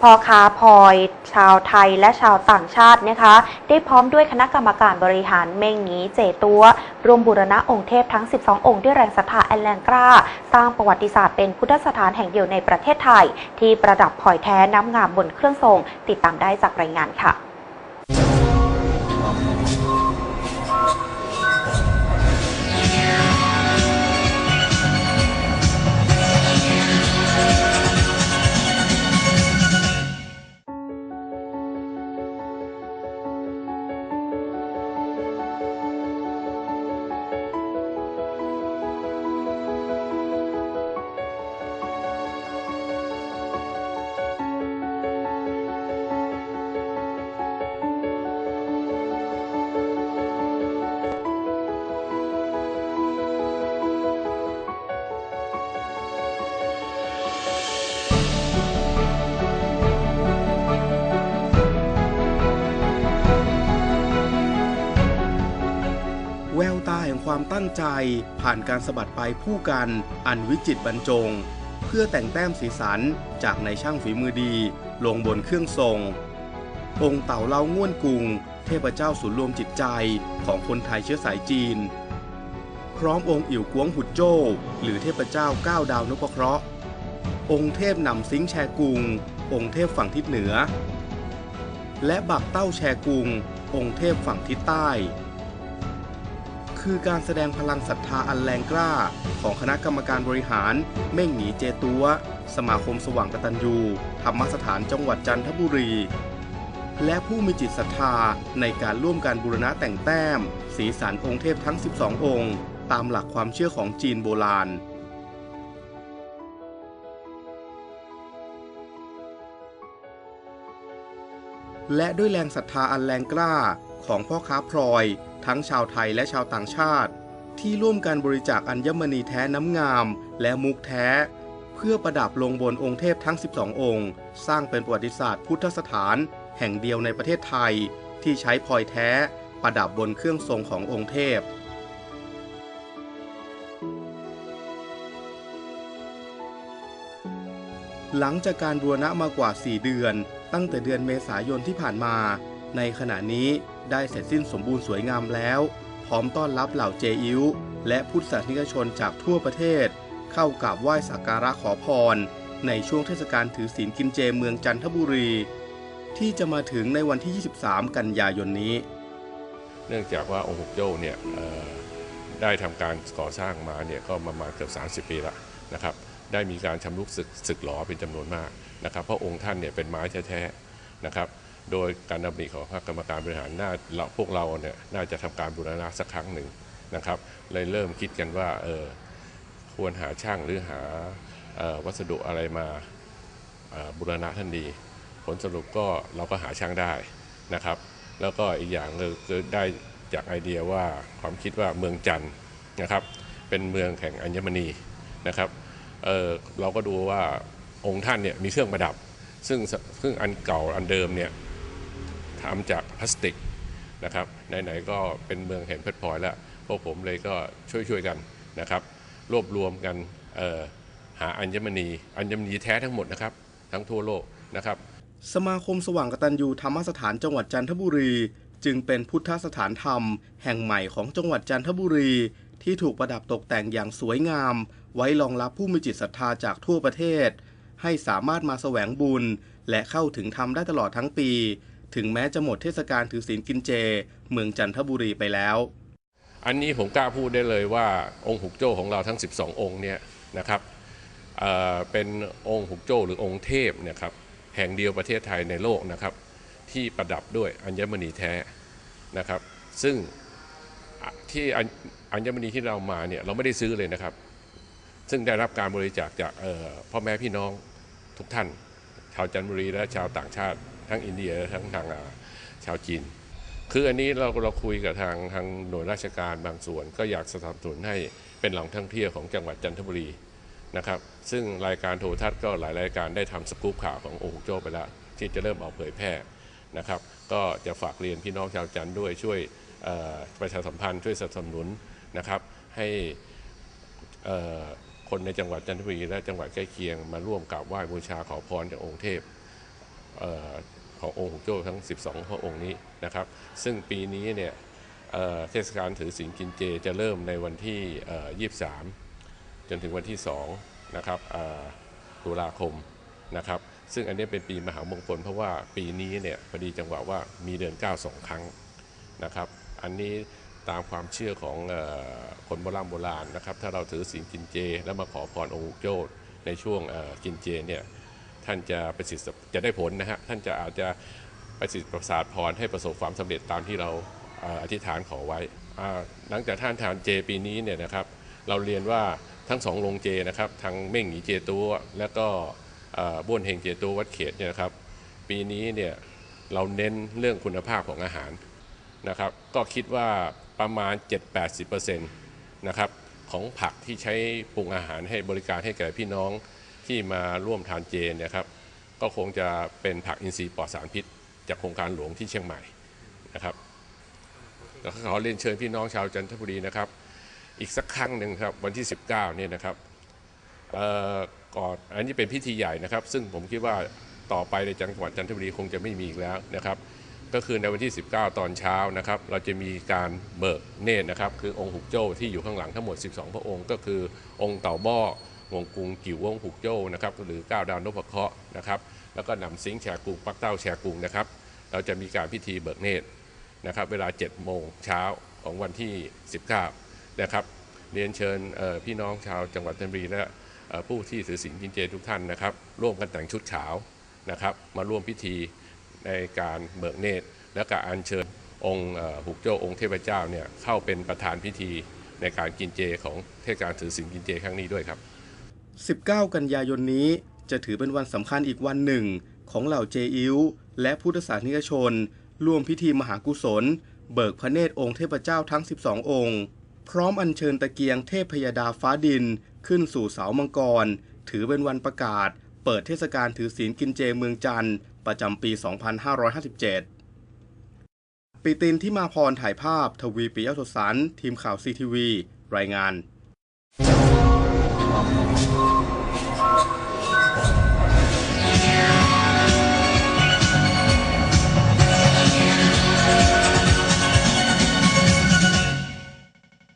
พ่อค้าพลอย ชาวไทยและชาวต่างชาตินะคะ ได้พร้อมด้วยคณะกรรมการบริหารเม่งหนีเจตัว รวมบูรณะองค์เทพทั้ง 12 องค์ด้วยแรงศรัทธาอันแรงกล้า สร้างประวัติศาสตร์เป็นพุทธสถานแห่งเดียวในประเทศไทย ที่ประดับพลอยแท้น้ำงามบนเครื่องทรง ติดตามได้จากรายงานค่ะ ความตั้งใจ ผ่านการสะบัดไปผู้กัน อันวิจิตบรรจง เพื่อแต่งแต้มสีสันจากในช่างฝีมือดี ลงบนเครื่องทรง องค์เต่าเล่าง่วนกุง เทพเจ้าศูนย์รวมจิตใจของคนไทยเชื้อสายจีน พร้อมองค์อิ๋วกวงหุดโจ้หรือเทพเจ้าก้าดาวนพเคราะห์องค์เทพนำซิงแชกุง องค์เทพฝั่งทิศเหนือ และบักเต้าแชกุง องค์เทพฝั่งทิศใต้ คือการแสดงพลังศรัทธาอันแรงกล้า ของคณะกรรมการบริหาร เม่งหนีเจตัว สมาคมสว่างกตัญญูธรรมสถานจังหวัดจันทบุรี และผู้มีจิตศรัทธาในการร่วมการบูรณะแต่งแต้ม สีสันองค์เทพทั้ง 12 องค์ ตามหลักความเชื่อของจีนโบราณและด้วยแรงศรัทธาอันแรงกล้า ของพ่อค้าพลอย ทั้งชาวไทยและชาวต่างชาติ ที่ร่วมกันบริจาคอัญมณีแท้น้ำงาม และมุกแท้ เพื่อประดับลงบนองค์เทพทั้ง 12 องค์ สร้างเป็นประวัติศาสตร์พุทธสถาน แห่งเดียวในประเทศไทย ที่ใช้พลอยแท้ ประดับบนเครื่องทรงขององค์เทพหลังจากการบูรณะมากว่า 4 เดือน ตั้งแต่เดือนเมษายนที่ผ่านมา ในขณะนี้ได้เสร็จสิ้นสมบูรณ์สวยงามแล้ว พร้อมต้อนรับเหล่าเจอิ้วและพุทธศาสนิกชนจากทั่วประเทศ เข้ากราบไหว้สักการะขอพร ในช่วงเทศกาลถือศีลกินเจเมืองจันทบุรี ที่จะมาถึงในวันที่ 23 กันยายนนี้ เนื่องจากว่าองค์หกโจ้เนี่ยได้ทำการก่อสร้างมาเนี่ยก็ประมาณเกือบ30 ปีล้วนะครับได้มีการชำรุกสึกสึกหลอเป็นจำนวนมากนะครับเพราะองค์ท่านเนี่ยเป็นไม้แท้ๆนะครับ โดยการดำริของคณะกรรมการบริหารน่าเราพวกเราเนี่ยน่าจะทำการบูรณะสักครั้งหนึ่งนะครับเลยเริ่มคิดกันว่าเออควรหาช่างหรือหาออวัสดุอะไรมาบูรณะท่านดี ผลสรุปก็เราก็หาช่างได้นะครับ แล้วก็อีกอย่างเลยได้จากไอเดียว่าความคิดว่าเมืองจันทร์นะครับ เป็นเมืองแห่งอัญมณีนะครับเเราก็ดูว่าองค์ท่านเนี่ยมีเครื่องประดับ ซึ่งซึ่งอันเก่าอันเดิมเนี่ย ทำจากพลาสติกนะครับไหนๆก็เป็นเมืองแห่งเพชรพลอยแล้วพวกผมเลยก็ช่วยๆกันนะครับ รวบรวมกันหาอัญมณีอัญมณีแท้ทั้งหมดนะครับ ทั้งทั่วโลกนะครับ สมาคมสว่างกตัญญูธรรมสถานจังหวัดจันทบุรี จึงเป็นพุทธสถานธรรม แห่งใหม่ของจังหวัดจันทบุรี ที่ถูกประดับตกแต่งอย่างสวยงาม ไว้รองรับผู้มีจิตศรัทธาจากทั่วประเทศ ให้สามารถมาแสวงบุญ และเข้าถึงธรรมได้ตลอดทั้งปี ถึงแม้จะหมดเทศกาลถือศีลกินเจ เมืองจันทบุรีไปแล้ว อันนี้ผมกล้าพูดได้เลยว่าองค์หุกโจ้ของเราทั้ง 12 องค์เนี่ยนะครับเเป็นองค์หุกโจ้หรือองค์เทพเนี่ยครับแห่งเดียวประเทศไทยในโลกนะครับ ที่ประดับด้วยอัญมณีแท้นะครับ ซึ่งที่อัญมณีที่เรามาเนี่ยเราไม่ได้ซื้อเลยนะครับ ซึ่งได้รับการบริจาคจากพ่อแม่พี่น้องทุกท่าน ชาวจันทบุรีและชาวต่างชาติ ทั้งอินเดียและทั้งทางชาวจีน คืออันนี้เราเราคุยกับทางทางหน่วยราชการบางส่วน ก็อยากสนับสนุนให้เป็นแหล่งท่องเที่ยวของจังหวัดจันทบุรีนะครับซึ่งรายการโทรทัศน์ก็หลายรายการได้ทำสกู๊ปข่าวขององค์หุโจ้ไปแล้ว ที่จะเริ่มเอาเผยแพร่นะครับก็จะฝากเรียนพี่น้องชาวจันทร์ด้วยช่วยประชาสัมพันธ์ช่วยสนับสนุนนะครับให้คนในจังหวัดจันทบุรีและจังหวัดใกล้เคียงมาร่วมกราบไหว้บูชาขอพรจากองค์เทพ ขององค์หุกโจ้ทั้ง 12 พระองค์นี้นะครับ ซึ่งปีนี้เนี่ยเเทศกาลถือศีลกินเจจะเริ่มในวันที่ 23 จนถึงวันที่ 2 นะครับตุลาคมนะครับ ซึ่งอันนี้เป็นปีมหามงคลเพราะว่าปีนี้เนี่ยพอดีจังหวะว่ามีเดือน9สองครั้งนะครับ อันนี้ตามความเชื่อของอคนโบราณโบราณนะครับ ถ้าเราถือศีลกินเจ แล้วมาขอพรองค์หุโจ้ในช่วงกินเจเนี่ย ท่านจะประสิทธิ์จะได้ผลนะฮะท่านจะอาจจะประสิทธิ์ประสาทพรให้ประสบความสำเร็จตามที่เราอธิษฐานขอไว้ หลังจากท่านทานเจปีนี้เนี่ยนะครับ เราเรียนว่าทั้งสองโรงเจนะครับทางเม่งหนีเจตัวและก็บ้วนเฮงเจตัววัดเขตเนี่ยนะครับ ปีนี้เนี่ยเราเน้นเรื่องคุณภาพของอาหารนะครับ ก็คิดว่าประมาณ 7-80%นะครับของผักที่ใช้ปรุงอาหารให้บริการให้แก่พี่น้อง ที่มาร่วมทานเจนะครับก็คงจะเป็นผักอินทรีย์ปลอดสารพิษ จากโครงการหลวงที่เชียงใหม่นะครับก็ขอเรียนเชิญพี่น้องชาวจันทบุรีนะครับ อีกสักครั้งหนึ่งครับวันที่ 19เนี่ยนะครับก่อนอันนี้เป็นพิธีใหญ่นะครับ ซึ่งผมคิดว่าต่อไปในจังหวัดจันทบุรีคงจะไม่มีอีกแล้วนะครับ ก็คือในวันที่ 19 ตอนเช้านะครับ เราจะมีการเบิกเนตรนะครับ คือองค์หุกโจ้ที่อยู่ข้างหลังทั้งหมด 12 พระองค์ ก็คือองค์เต่าบ้อ วงกุงกิ๋ววงหุกโจ้นะครับหรือก้าวดาวนพเคราะห์นะครับแล้วก็นำสิงแชกุงปักเต้าแชกุงนะครับเราจะมีการพิธีเบิกเนตรนะครับเวลา 7 โมงเช้าของวันที่ 19 นะครับ เรียนเชิญพี่น้องชาวจังหวัดจันทบุรีและผู้ที่ถือศีลกินเจทุกท่านนะครับ ร่วมกันแต่งชุดขาวนะครับ มาร่วมพิธีในการเบิกเนตร และการอัญเชิญองค์หุกโจ้องค์เทพเจ้าเนี่ยเข้าเป็นประธานพิธีในการกินเจของเทศกาลถือศีลกินเจครั้งนี้ด้วยครับ 19 กันยายนนี้ จะถือเป็นวันสำคัญอีกวันหนึ่ง ของเหล่าเจอิ้วและพุทธศาสนิกชน ร่วมพิธีมหากุศล เบิกพระเนตรองค์เทพเจ้าทั้ง 12 องค์ พร้อมอัญเชิญตะเกียงเทพพยดาฟ้าดิน ขึ้นสู่เสามังกร ถือเป็นวันประกาศ เปิดเทศกาลถือศีลกินเจเมืองจันทร์ประจำปี 2557ปีตินที่มาพรถ่ายภาพ ทวีปิยะสดสรรทีมข่าวซีทีวี รายงาน